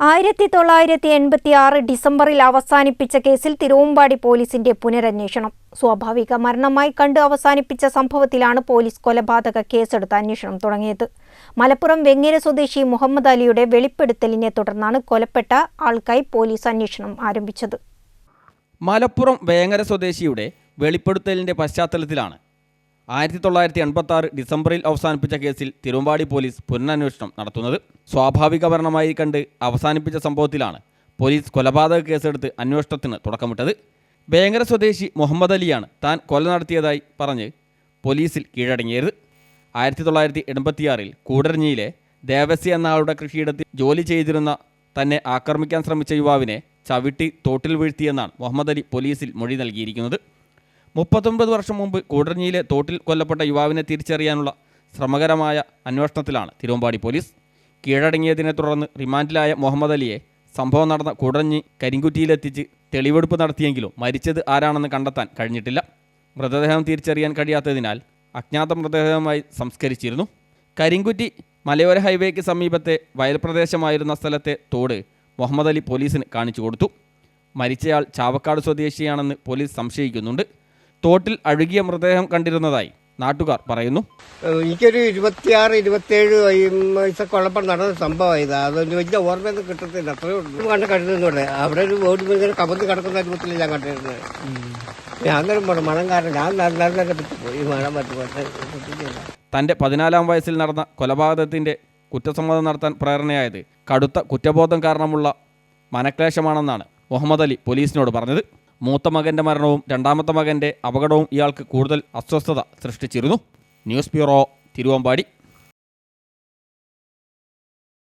ആയിരത്തി തൊള്ളായിരത്തി എൺപത്തി ആറ് ഡിസംബറിൽ അവസാനിപ്പിച്ച കേസിൽ തിരുവമ്പാടി പോലീസിന്റെ പുനരന്വേഷണം. സ്വാഭാവിക മരണമായി കണ്ട് അവസാനിപ്പിച്ച സംഭവത്തിലാണ് പോലീസ് കൊലപാതക കേസെടുത്ത് അന്വേഷണം തുടങ്ങിയത്. മലപ്പുറം വെങ്ങേര സ്വദേശി മുഹമ്മദ് അലിയുടെ വെളിപ്പെടുത്തലിനെ തുടർന്നാണ് കൊലപ്പെട്ട ആൾക്കായി പോലീസ് അന്വേഷണം ആരംഭിച്ചത്. മലപ്പുറം വേങ്ങര സ്വദേശിയുടെ വെളിപ്പെടുത്തലിന്റെ പശ്ചാത്തലത്തിലാണ് ആയിരത്തി തൊള്ളായിരത്തി എൺപത്തി ആറ് ഡിസംബറിൽ അവസാനിപ്പിച്ച കേസിൽ തിരുവമ്പാടി പോലീസ് പുനരന്വേഷണം നടത്തുന്നത് സ്വാഭാവിക മരണമായി കണ്ട് അവസാനിപ്പിച്ച സംഭവത്തിലാണ് പോലീസ് കൊലപാതക കേസെടുത്ത് അന്വേഷണത്തിന് തുടക്കമിട്ടത്. ഭയങ്കര സ്വദേശി മുഹമ്മദ് അലിയാണ് താൻ കൊല നടത്തിയതായി പറഞ്ഞ് പോലീസിൽ കീഴടങ്ങിയത്. ആയിരത്തി തൊള്ളായിരത്തി എൺപത്തിയാറിൽ കൂടരഞ്ഞിയിലെ ദേവസ്യ എന്ന ആളുടെ കൃഷിയിടത്തിൽ ജോലി ചെയ്തിരുന്ന തന്നെ ആക്രമിക്കാൻ ശ്രമിച്ച യുവാവിനെ ചവിട്ടി തോട്ടിൽ വീഴ്ത്തിയെന്നാണ് മുഹമ്മദ് അലി പോലീസിൽ മൊഴി നൽകിയിരിക്കുന്നത്. മുപ്പത്തൊൻപത് വർഷം മുമ്പ് കൂടരഞ്ഞിയിലെ തോട്ടിൽ കൊല്ലപ്പെട്ട യുവാവിനെ തിരിച്ചറിയാനുള്ള ശ്രമകരമായ അന്വേഷണത്തിലാണ് തിരുവമ്പാടി പോലീസ്. കീഴടങ്ങിയതിനെ തുടർന്ന് റിമാൻഡിലായ മുഹമ്മദ് അലിയെ സംഭവം നടന്ന കൂടഞ്ഞി കരിങ്കുറ്റിയിലെത്തിച്ച് തെളിവെടുപ്പ് നടത്തിയെങ്കിലും മരിച്ചത് ആരാണെന്ന് കണ്ടെത്താൻ കഴിഞ്ഞിട്ടില്ല. മൃതദേഹം തിരിച്ചറിയാൻ കഴിയാത്തതിനാൽ അജ്ഞാത മൃതദേഹമായി സംസ്കരിച്ചിരുന്നു. കരിങ്കുറ്റി മലയോര ഹൈവേക്ക് സമീപത്തെ വയൽ പ്രദേശമായിരുന്ന സ്ഥലത്തെ തോട് മുഹമ്മദ് അലി പോലീസിന് കാണിച്ചു കൊടുത്തു. മരിച്ചയാൾ ചാവക്കാട് സ്വദേശിയാണെന്ന് പോലീസ് സംശയിക്കുന്നുണ്ട്. തോട്ടിൽ അഴുകിയ മൃതദേഹം കണ്ടിരുന്നതായി നാട്ടുകാർ പറയുന്നു. എനിക്കൊരു ഇരുപത്തിയാറ് ഇരുപത്തിയേഴ് വയസ്സൊക്കെ നടന്ന സംഭവം ഇതാ. അതൊരു വലിയ ഓർമ്മയൊന്നും കിട്ടത്തില്ല. അത്രയും. കണ്ട് അവിടെ ഒരു ഓടി ഇങ്ങനെ കമന്ന് കിടക്കുന്ന രൂപത്തിൽ ഞാൻ കണ്ടിരുന്നത്. ഞാൻ അന്നേരം പറഞ്ഞു മണം കാരണം ഞാൻ നല്ല പറ്റി പോയി മഴ പറ്റുമ്പോൾ തന്റെ പതിനാലാം വയസ്സിൽ നടന്ന കൊലപാതകത്തിന്റെ കുറ്റസമ്മതം നടത്താൻ പ്രേരണയായത് കടുത്ത കുറ്റബോധം കാരണമുള്ള മനക്ലേശമാണെന്നാണ് മുഹമ്മദ് അലി പോലീസിനോട് പറഞ്ഞത്. മൂത്ത മകന്റെ മരണവും രണ്ടാമത്തെ മകന്റെ അപകടവും ഇയാൾക്ക് കൂടുതൽ അസ്വസ്ഥത സൃഷ്ടിച്ചിരുന്നു. News bureau Thiruvambadi.